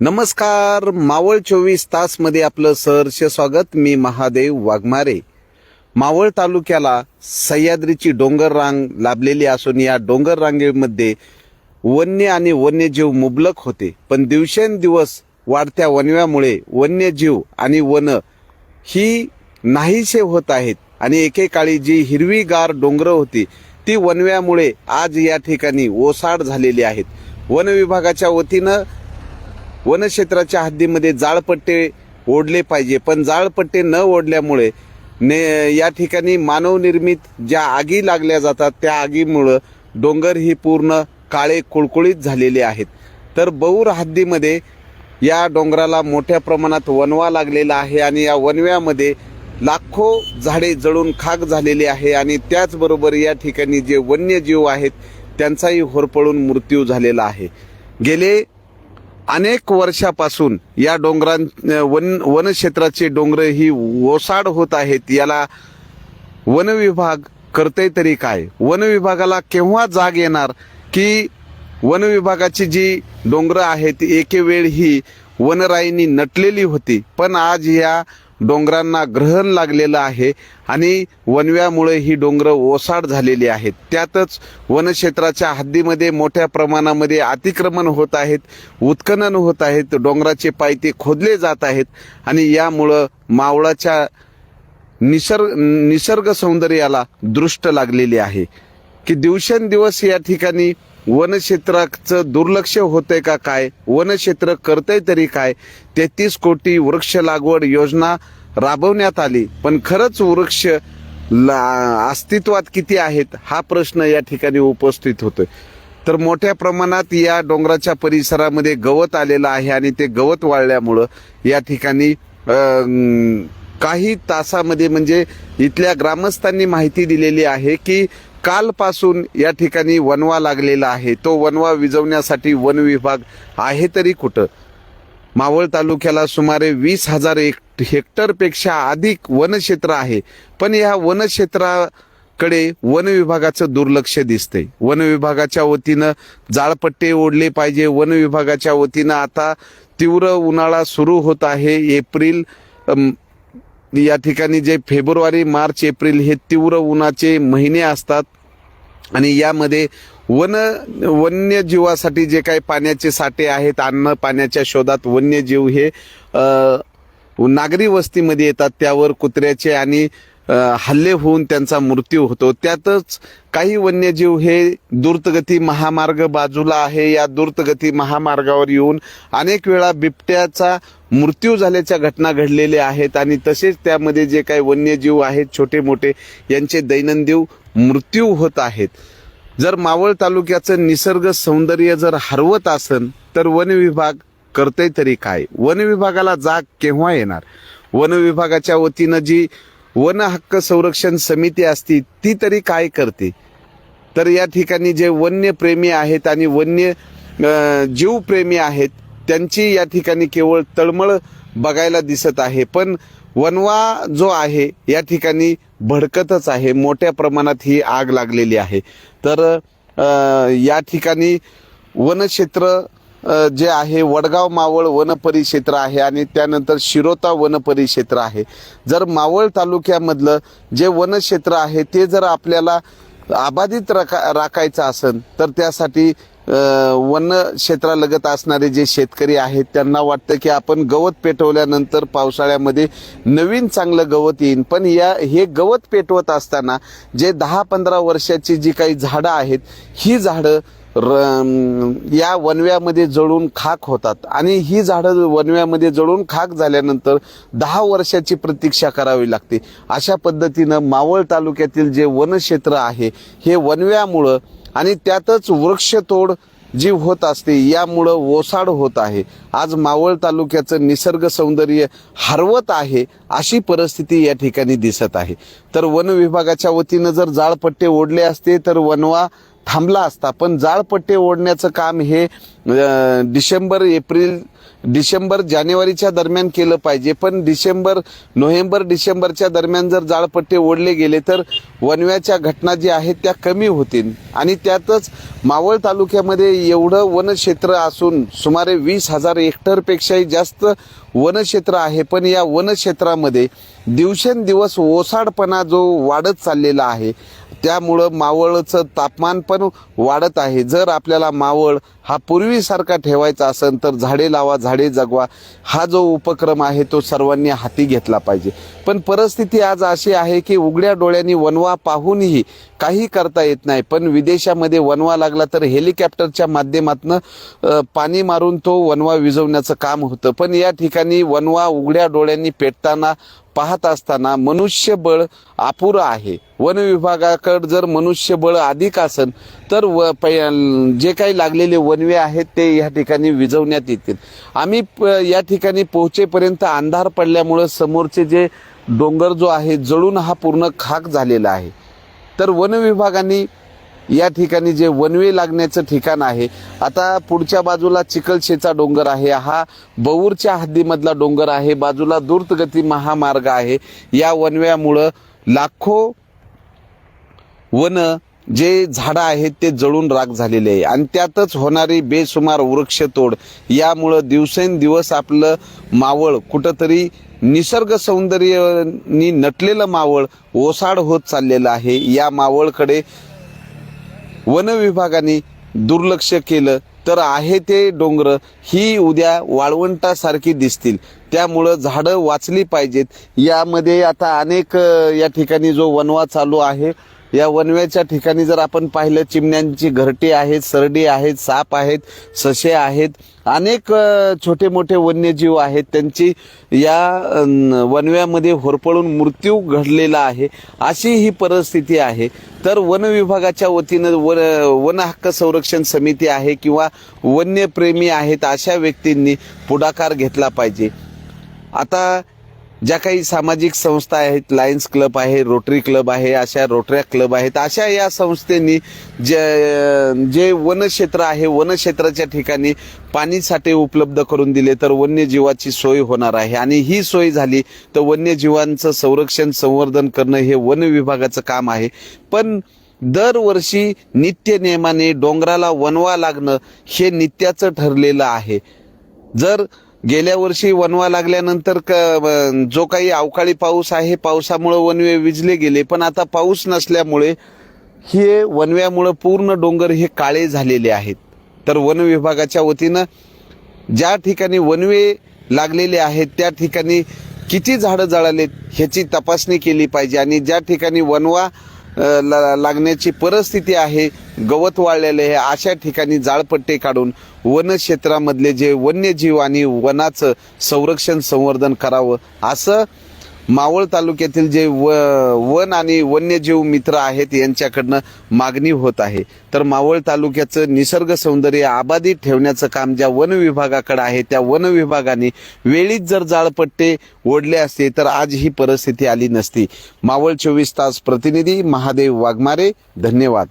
नमस्कार मावळ चोवीस तासमध्ये आपलं सहर्ष स्वागत. मी महादेव वाघमारे. मावळ तालुक्याला सह्याद्रीची डोंगर रांग लाभलेली असून या डोंगर रांगेमध्ये वन्य आणि वन्यजीव मुबलक होते. पण दिवसेंदिवस वाढत्या वनव्यामुळे वन्यजीव आणि वन ही नाहीसे होत आहेत आणि एकेकाळी जी हिरवीगार डोंगरं होती ती वनव्यामुळे आज या ठिकाणी ओसाड झालेली आहेत. वन विभागाच्या वतीनं वनक्षेत्राच्या हद्दीमध्ये जाळपट्टे ओढले पाहिजे. पण जाळपट्टे न ओढल्यामुळे ने या ठिकाणी मानवनिर्मित ज्या आगी लागल्या जातात त्या आगीमुळं डोंगर ही पूर्ण काळे कुळकुळीत झालेले आहेत. तर बौर हद्दीमध्ये या डोंगराला मोठ्या प्रमाणात वनवा लागलेला आहे आणि या वनव्यामध्ये लाखो झाडे जळून खाक झालेली आहे आणि त्याचबरोबर या ठिकाणी जे वन्यजीव आहेत त्यांचाही होरपळून मृत्यू झालेला आहे. गेले अनेक वर्षापासून या डोंगरां वन वनक्षेत्राचे डोंगर ही ओसाड होत आहेत. याला वन विभाग करते तरी काय? वन विभागाला केव्हा जाग येणार? की वन विभागाची जी डोंगरं आहेत एके वेळ ही वनराईनी नटलेली होती. पण आज या डोंगरांना ग्रहण लागलेलं आहे आणि वनव्यामुळे ही डोंगरं ओसाड झालेली आहेत. त्यातच वनक्षेत्राच्या हद्दीमध्ये मोठ्या प्रमाणामध्ये अतिक्रमण होत आहेत उत्खनन होत आहेत डोंगराचे पायते खोदले जात आहेत आणि यामुळं मावळाच्या निसर्ग निसर्ग सौंदर्याला दृष्ट लागलेली आहे. की दिवसेंदिवस या ठिकाणी वनक्षेत्राचं दुर्लक्ष होतंय का काय? वनक्षेत्र करतंय तरी काय? तेहतीस कोटी वृक्ष लागवड योजना राबवण्यात आली. पण खरंच वृक्ष ला- अस्तित्वात किती आहेत हा प्रश्न या ठिकाणी उपस्थित होतोय. तर मोठ्या प्रमाणात या डोंगराच्या परिसरामध्ये गवत आलेलं आहे आणि ते गवत वाळल्यामुळं या ठिकाणी काही तासामध्ये म्हणजे इथल्या ग्रामस्थांनी माहिती दिलेली आहे की कालपासून या ठिकाणी वनवा लागलेला आहे. तो वनवा विजवण्यासाठी वन विभाग आहे तरी कुठं? मावळ तालुक्याला सुमारे वीस हजार एक हेक्टरपेक्षा अधिक वनक्षेत्र आहे. पण या वनक्षेत्राकडे वन विभागाचं दुर्लक्ष दिसतंय. वन विभागाच्या वतीनं जाळपट्टे ओढले पाहिजे. वन विभागाच्या वतीनं आता तीव्र उन्हाळा सुरू होत आहे. एप्रिल या ठिकाणी जे फेब्रुवारी मार्च एप्रिल हे तीव्र उन्हाचे महिने असतात. आणि यामध्ये वन वन्यजीवासाठी जे काही पाण्याचे साठे आहेत अन्न पाण्याच्या शोधात वन्यजीव हे नागरी वस्तीमध्ये येतात. त्यावर कुत्र्याचे आणि हल्ले होऊन त्यांचा मृत्यू होतो. त्यातच काही वन्यजीव हे द्रुतगती महामार्ग बाजूला आहे. या द्रुतगती महामार्गावर येऊन अनेक वेळा बिबट्याचा मृत्यू झाल्याच्या घटना घडलेल्या आहेत आणि तसेच त्यामध्ये जे काही वन्यजीव आहेत छोटे मोठे यांचे दैनंदिन मृत्यू होत आहेत. जर मावळ तालुक्याचं निसर्ग सौंदर्य जर हरवत असन तर वन विभाग करते तरी काय? वन विभागाला जाग केव्हा येणार? वन विभागाच्या वतीनं जी वन हक्क संरक्षण समिती असती ती तरी काय करते? तर या ठिकाणी जे वन्य प्रेमी आहेत आणि वन्य जीवप्रेमी आहेत त्यांची या ठिकाणी केवळ तळमळ बघायला दिसत आहे. पण वनवा जो आहे या ठिकाणी भडकतच आहे. मोठ्या प्रमाणात ही आग लागलेली आहे. तर या ठिकाणी वनक्षेत्र जे आहे वडगाव मावळ वनपरिक्षेत्र आहे आणि त्यानंतर शिरोता वनपरिक्षेत्र आहे. जर मावळ तालुक्यामधलं जे वनक्षेत्र आहे ते जर आपल्याला अबाधित राखा राखायचं असेल तर त्यासाठी वन क्षेत्रालगत असणारे जे शेतकरी आहेत त्यांना वाटतं की आपण गवत पेटवल्यानंतर पावसाळ्यामध्ये नवीन चांगलं गवत येईल पण या हे गवत पेटवत असताना जे दहा पंधरा वर्षाची जी काही झाडं आहेत ही झाडं र- या वनव्यामध्ये जळून खाक होतात. आणि ही झाडं वनव्यामध्ये जळून खाक झाल्यानंतर दहा वर्षाची प्रतीक्षा करावी लागते. अशा पद्धतीनं मावळ तालुक्यातील जे वनक्षेत्र आहे हे वनव्यामुळं आणि त्यातच वृक्षतोड जी होत असते यामुळं ओसाड होत आहे. आज मावळ तालुक्याचं निसर्ग सौंदर्य हरवत आहे अशी परिस्थिती या ठिकाणी दिसत आहे. तर वन विभागाच्या वतीनं जर जाळपट्टे ओढले असते तर वनवा थांबला असता पण जाळपट्टे ओढण्याचं काम हे डिसेंबर एप्रिल डिसेंबर जानेवारीच्या दरम्यान केलं पाहिजे. पण डिसेंबर नोव्हेंबर डिसेंबरच्या दरम्यान जर जाळपट्टे ओढले गेले तर वनव्याच्या घटना ज्या आहेत त्या कमी होतील. आणि त्यातच मावळ तालुक्यामध्ये एवढं वनक्षेत्र असून सुमारे वीस हजार हेक्टरपेक्षाही जास्त वनक्षेत्र आहे पण या वनक्षेत्रामध्ये दिवसेंदिवस ओसाडपणा जो वाढत चाललेला आहे त्यामुळं मावळचं तापमान पण वाढत आहे. जर आपल्याला मावळ हा पूर्वीसारखा ठेवायचा असेल तर झाडे लावा झाडे जगवा हा जो उपक्रम आहे तो सर्वांनी हाती घेतला पाहिजे. पण परिस्थिती आज अशी आहे की उघड्या डोळ्यांनी वनवा पाहूनही काही करता येत नाही. पण विदेशामध्ये वनवा लागला तर हेलिकॉप्टरच्या माध्यमातून पाणी मारून तो वनवा विझवण्याचं काम होतं. पण या ठिकाणी ठिकाणी वनवा उघड्या डोळ्यांनी पेटताना पाहत असताना मनुष्यबळ अपुरं आहे. वन विभागाकडे जर मनुष्यबळ अधिक असेल तर व पै- जे काही लागलेले वनवे आहेत ते या ठिकाणी विझवण्यात येतील. आम्ही प- या ठिकाणी पोहोचेपर्यंत अंधार पडल्यामुळं समोरचे जे डोंगर जो आहे जळून हा पूर्ण खाक झालेला आहे. तर वन विभागाने या ठिकाणी जे वनवे लागण्याचं ठिकाण आहे आता पुढच्या बाजूला चिखलशेचा डोंगर आहे हा बऊरच्या हद्दीमधला डोंगर आहे बाजूला द्रुतगती महामार्ग आहे. या वनव्यामुळं लाखो वन जे झाडं आहेत ते जळून राख झालेले आहे. आणि त्यातच होणारी बेसुमार वृक्षतोड यामुळं दिवसेंदिवस आपलं मावळ कुठंतरी निसर्ग सौंदर्यानी नटलेलं मावळ ओसाड होत चाललेलं आहे. या मावळकडे वन विभागाने दुर्लक्ष केलं तर आहे ते डोंगर ही उद्या वाळवंटासारखी दिसतील. त्यामुळं झाडं वाचली पाहिजेत. यामध्ये आता अनेक या ठिकाणी जो वनवा चालू आहे या वनव्याच्या ठिकाणी जर आपण पाहिलं चिमण्यांची घरटी आहेत सरडी आहेत साप आहेत ससे आहेत अनेक छोटे मोठे वन्यजीव आहेत. त्यांची या वनव्यामध्ये होरपळून मृत्यू घडलेला आहे. अशी ही परिस्थिती आहे. तर वन विभागाच्या वतीनं वन वन हक्क संरक्षण समिती आहे किंवा वन्यप्रेमी आहेत अशा व्यक्तींनी पुढाकार घेतला पाहिजे. आता ज्या काही सामाजिक संस्था आहेत लायन्स क्लब आहे रोटरी क्लब आहे अशा रोटऱ्या क्लब आहेत अशा या संस्थेनी जे जे वनक्षेत्र आहे वनक्षेत्राच्या ठिकाणी पाणी साठे उपलब्ध करून दिले तर वन्यजीवाची सोय होणार आहे. आणि ही सोय झाली तर वन्यजीवांचं संरक्षण संवर्धन करणं हे वन विभागाचं काम आहे. पण दरवर्षी नित्य नियमाने डोंगराला वनवा लागणं हे नित्याचं ठरलेलं आहे. जर गेल्या वर्षी वनवा लागल्यानंतर क- जो काही अवकाळी पाऊस आहे पावसामुळे वनवे विजले गेले पण आता पाऊस नसल्यामुळे हे वनव्यामुळे पूर्ण डोंगर हे काळे झालेले आहेत. तर वन विभागाच्या वतीनं ज्या ठिकाणी वनवे लागलेले आहेत त्या ठिकाणी किती झाडं जळालेत ह्याची तपासणी केली पाहिजे. आणि ज्या ठिकाणी वनवा ला- लागण्याची परिस्थिती आहे. गवत वाळलेले आहे. अशा ठिकाणी जाळपट्टे काढून वनक्षेत्रामधले जे वन्यजीव आणि वनाचं संरक्षण संवर्धन करावं असं मावळ तालुक्यातील जे व वन आणि वन्यजीव मित्र आहेत यांच्याकडनं मागणी होत आहे. तर मावळ तालुक्याचं निसर्ग सौंदर्य आबाधित ठेवण्याचं काम ज्या वन विभागाकडे आहे त्या वन विभागाने वेळीच जर जाळपट्टे ओढले असते तर आज ही परिस्थिती आली नसती. मावळ चोवीस तास प्रतिनिधी महादेव वाघमारे धन्यवाद.